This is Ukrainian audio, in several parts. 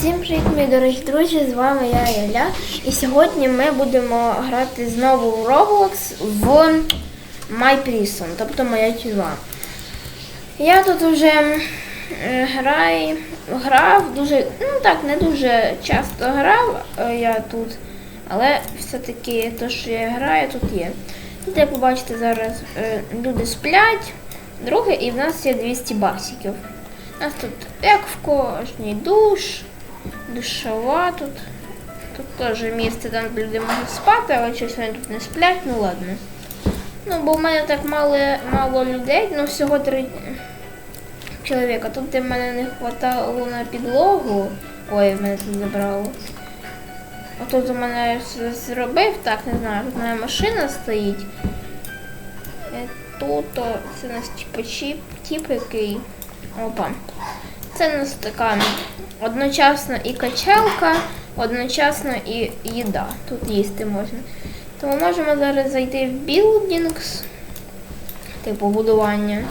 Всім привіт, мої дорогі друзі! З вами я Ілля. І сьогодні ми будемо грати знову в Roblox в My Prison, тобто моя тюрма. Я тут вже граю, грав дуже, ну так, не дуже часто грав е, я тут, але все-таки те, що я граю, тут є. Тут, як ви бачите, зараз е, люди сплять, друге, і в нас є 200 баксиків. У нас тут, як в кожній душ, душова тут. Тут теж місце, там люди можуть спати, але щось вони тут не сплять, ну ладно. Ну, бо в мене так мало, мало людей, ну всього три чоловіка. Тут в мене не хватало на підлогу. Ой, мене тут забрало. Отут у мене зробив, так, не знаю, тут моя машина стоїть. Е, Тут це у нас тип який. Опа. Це у нас така одночасно і качалка, одночасно і їда. Тут їсти можна. Тому можемо зараз зайти в Buildings, типу будування.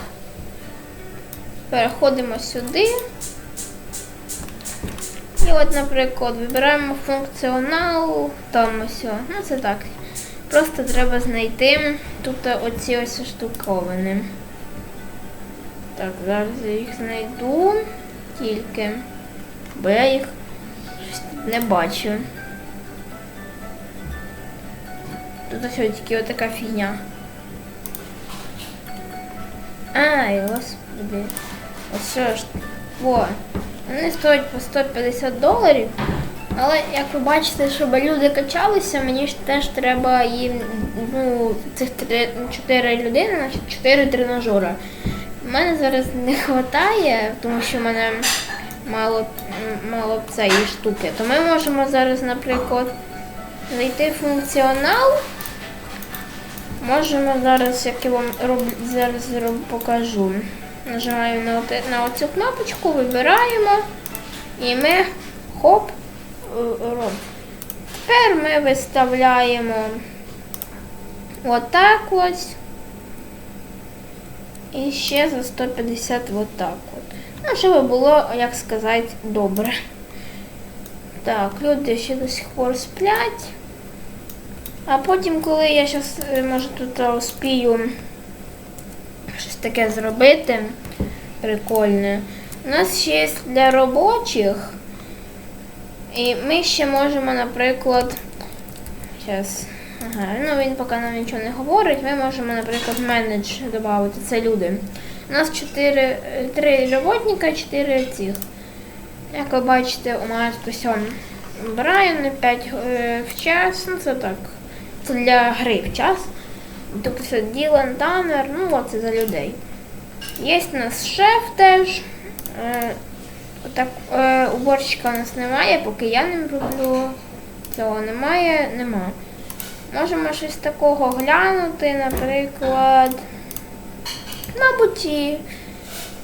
Переходимо сюди. І от, наприклад, вибираємо функціонал, там ось. Ну це так. Просто треба знайти тут оці ось штуковини. Так, зараз я їх знайду тільки, бо я їх не бачу. Тут ось тільки отака фігня. Ай, господи. Ось що ж. Во. Вони стоять по 150 доларів. Але як ви бачите, щоб люди качалися, мені ж теж треба їм ну, цих три- чотири людини, значить чотири тренажера. У мене зараз не вистачає, тому що в мене мало, мало цієї штуки. То ми можемо зараз, наприклад, знайти функціонал. Можемо зараз, як я вам роб, зараз роб, покажу. Нажимаємо на, на оцю кнопочку, вибираємо і ми хоп е, робимо. Тепер ми виставляємо отак ось. І ще за 150 отак от. Ну, щоб було, як сказати, добре. Так, люди ще до сих пор сплять. А потім, коли я зараз, може, тут е, успію щось таке зробити прикольне. У нас ще є для робочих. І ми ще можемо, наприклад, зараз. Ага, ну він поки нам нічого не говорить. Ми можемо, наприклад, менедж додати. Це люди. У нас 4, 3 роботника, 4 цих. Як ви бачите, у ось он Брайан 5 е, в час. Ну це так. Це для гри в час. Тобто Ділан Таннер, ну от це за людей. Є у нас шеф теж. Е, так, е, уборщика у нас немає, поки я не роблю. Цього немає, нема. Можемо щось такого глянути, наприклад. І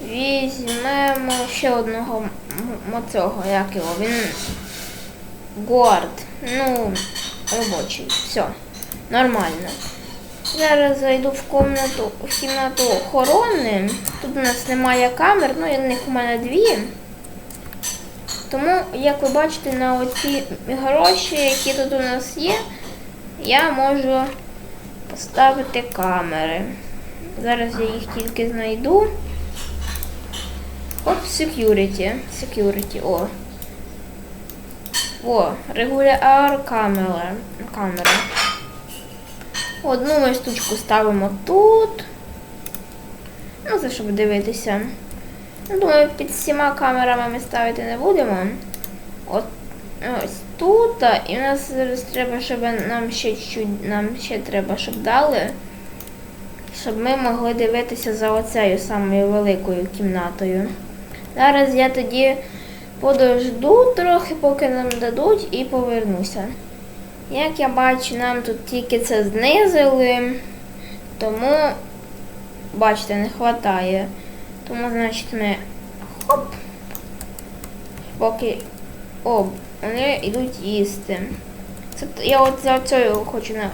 візьмемо ще одного м- м- цього, як його. Він Гуард. Ну, робочий. Все, нормально. Зараз зайду в кімнату, в кімнату охорони. Тут у нас немає камер, ну і них у мене дві. Тому, як ви бачите, на оці гроші, які тут у нас є, я можу поставити камери. Зараз я їх тільки знайду. От security. Security, о. О, регуляр камера. камера. Одну ми штучку ставимо тут. Ну, це щоб дивитися. Ну, Думаю, під всіма камерами ми ставити не будемо. От ось тут. І в нас зараз треба, щоб нам ще чуть, нам ще треба, щоб дали. Щоб ми могли дивитися за оцею самою великою кімнатою. Зараз я тоді подожду трохи, поки нам дадуть, і повернуся. Як я бачу, нам тут тільки це знизили, тому, бачите, не вистачає. Тому, значить, ми хоп. Поки. О, вони йдуть їсти. Це я от за цією хочу на.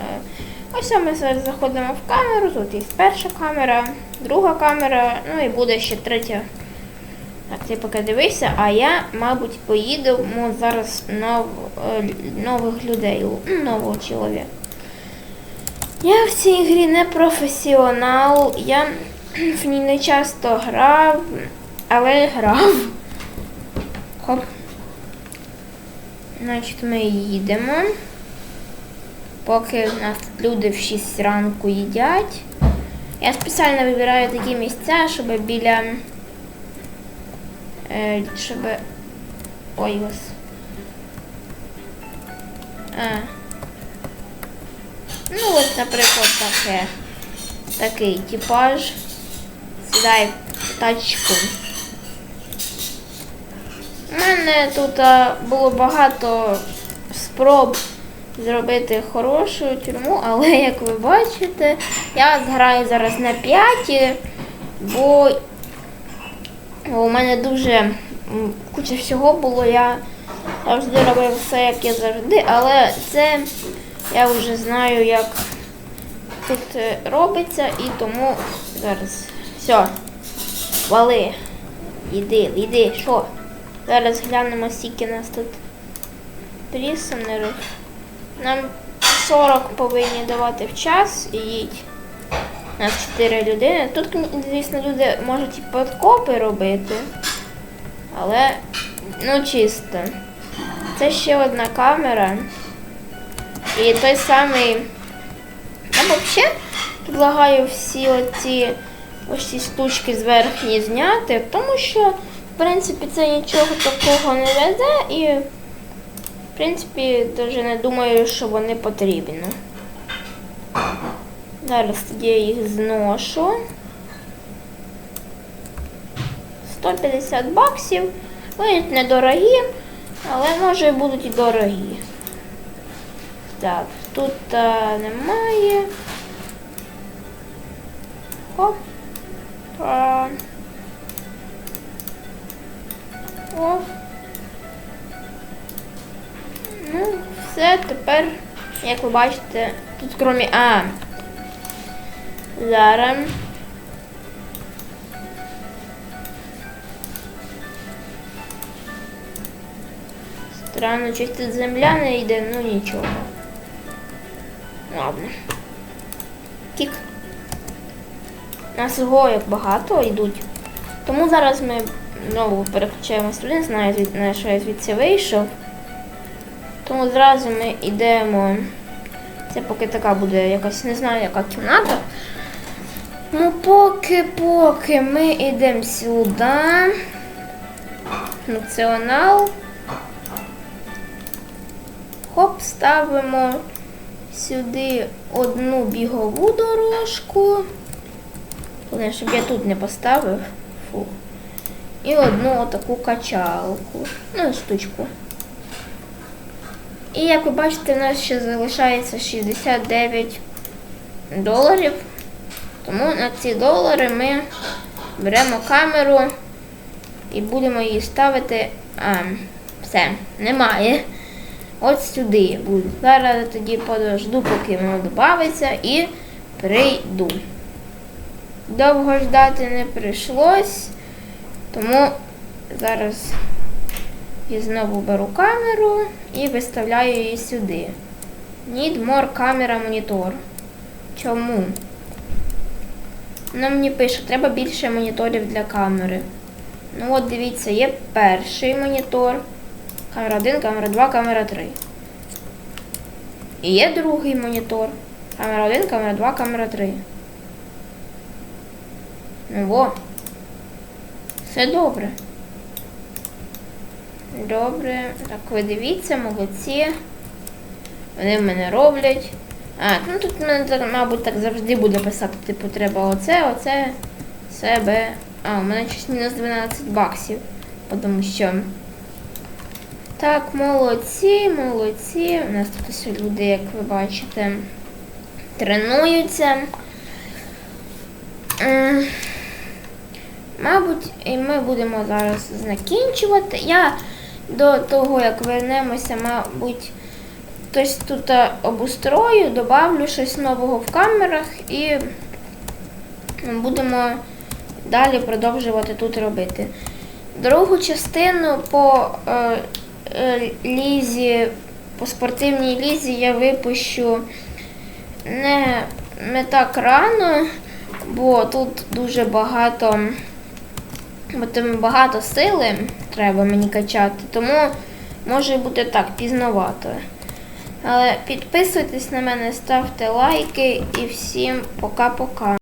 Ось ми зараз заходимо в камеру. Тут є перша камера, друга камера, ну і буде ще третя Так, ти поки дивися, а я, мабуть, поїдемо зараз нов, е, нових людей, ну, нового чоловіка. Я в цій грі не професіонал, я в ній не часто грав, але грав. Хоп. Значить, ми їдемо. Поки в нас люди в 6 ранку їдять. Я спеціально вибираю такі місця, щоб біля. Е, щоб. Ой, гос. А. Ну, от, наприклад, таке. Такий типаж. Сідай тачку. У мене тут було багато спроб зробити хорошу тюрму, але як ви бачите, я граю зараз на 5, бо у мене дуже куча всього було. Я завжди робив все, як я завжди, але це я вже знаю, як тут е, робиться, і тому зараз все. Вали. Іди, іди, що? Зараз глянемо, скільки нас тут присонерів. Нам 40 повинні давати в час і їдь. У нас 4 людини. Тут, звісно, люди можуть і подкопи робити. Але, ну чисто. Це ще одна камера. І той самий. Я взагалі предлагаю всі оці ось ці штучки з верхні зняти, тому що, принципі, це нічого такого не веде і, в принципі, навіть не думаю, що вони потрібні. Зараз я їх зношу. 150 баксів. Вони недорогі, але може будуть і дорогі. Так, тут а, немає. Хоп. Оп. Ну, все, тепер, як ви бачите, тут кромі... А. Зараз. Странно, щось тут земля не йде, ну нічого. Ладно. Тік. Нас як багато йдуть. Тому зараз ми знову переключаємось туди, знаю, на що я звідси вийшов. Тому зразу ми йдемо. Це поки така буде якась, не знаю, яка кімната. Ну, поки, поки ми йдемо сюди. Функціонал. Хоп, ставимо сюди одну бігову дорожку. Щоб я тут не поставив. Фу. І одну отаку качалку. Ну, штучку. І як ви бачите, в нас ще залишається 69 доларів. Тому на ці долари ми беремо камеру і будемо її ставити. А, все, немає. От сюди буде. Зараз тоді подожду, поки воно додається, і прийду. Довго ждати не прийшлось, тому зараз я знову беру камеру і виставляю її сюди. Need more camera monitor. Чому? Воно мені пише, треба більше моніторів для камери. Ну от дивіться, є перший монітор. Камера 1, камера 2, камера 3. І є другий монітор. Камера 1, камера 2, камера 3. Ну во. Все добре. Добре. Так, ви дивіться, молодці. Вони в мене роблять. А, ну тут в мене, мабуть, так завжди буде писати, типу, треба оце, оце, себе. А, у мене щось мінус 12 баксів. Тому що. Так, молодці, молодці. У нас тут ось люди, як ви бачите, тренуються. Мабуть, ми будемо зараз закінчувати. Я до того, як вернемося, мабуть, хтось тут обустрою, добавлю щось нового в камерах і будемо далі продовжувати тут робити. Другу частину по е, е, лізі, по спортивній лізі я випущу не, не так рано, бо тут дуже багато, бо там багато сили треба мені качати, тому може бути так пізновато. Але підписуйтесь на мене, ставте лайки і всім пока-пока.